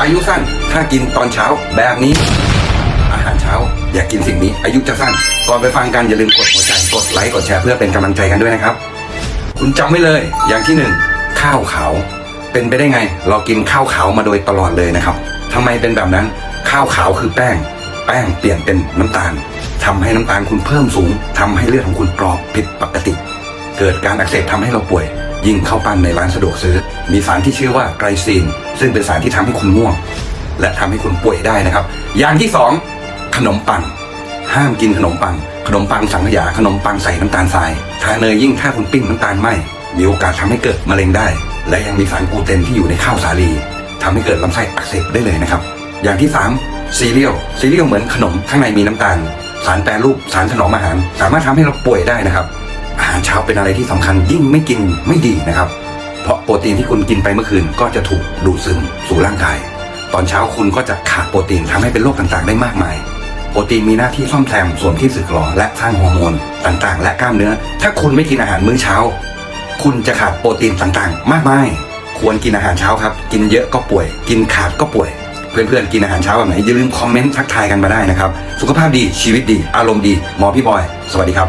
อายุสั้น ถ้ากินตอนเช้าแบบนี้ อาหารเช้า อย่ากกินสิ่งนี้ อายุจะสั้น ก่อนไปฟังกันอย่าลืมกดหัวใจ กดไลค์ กดแชร์เพื่อเป็นกำลังใจกันด้วยนะครับ คุณจำไว้เลย อย่างที่หนึ่งข้าวขาว เป็นไปได้ไง เรากินข้าวขาวมาโดยตลอดเลยนะครับทำไมเป็นแบบนั้น ข้าวขาวคือแป้ง แป้งเปลี่ยนเป็นน้ำตาลทำให้น้ำตาลคุณเพิ่มสูงทำให้เลือดของคุณกรอบผิดปกติ เกิดการอักเสบทำให้เราป่วย ยิ่งเข้าปั้นในร้านสะดวกซื้อ มีสารที่ชื่อว่าไกลซีน ซึ่งเป็นสารที่ทำให้คุณง่วง และทำให้คุณป่วยได้นะครับ อย่างที่สองขนมปัง ห้ามกินขนมปัง ขนมปังสังขยาขนมปังใส่น้ำตาลทรายทาเนยยิ่งถ้าคุณปิ้งน้ำตาลไหมมีโอกาสทำให้เกิดมะเร็งได้ และยังมีสารกูเตนที่อยู่ในข้าวสาลีทำให้เกิดลำไส้อักเสบได้เลยนะครับ อย่างที่สามซีเรียลซีเรียลเหมือนขนมข้างในมีน้ำตาล สารแปรรูปสารถนอมอาหาร สามารถทำให้เราป่วยได้นะครับอาหารเช้าเป็นอะไรที่สำคัญยิ่งไม่กินไม่ดีนะครับ เพราะโปรตีนที่คุณกินไปเมื่อคืนก็จะถูกดูดซึมสู่ร่างกาย ตอนเช้าคุณก็จะขาดโปรตีนทำให้เป็นโรคต่างๆ ได้มากมาย โปรตีนมีหน้าที่ซ่อมแซมส่วนที่สึกหรอและสร้างฮอร์โมนต่างๆ และกล้ามเนื้อ ถ้าคุณไม่กินอาหารมื้อเช้า คุณจะขาดโปรตีนต่างๆ มากมาย ควรกินอาหารเช้าครับ กินเยอะก็ป่วย กินขาดก็ป่วยเพื่อนๆ กินอาหารเช้าแบบไหนอย่าลืมคอมเมนต์ทักทายกันมาได้นะครับ สุขภาพดีชีวิตดี อารมณ์ดี หมอพี่บอย สวัสดีครับ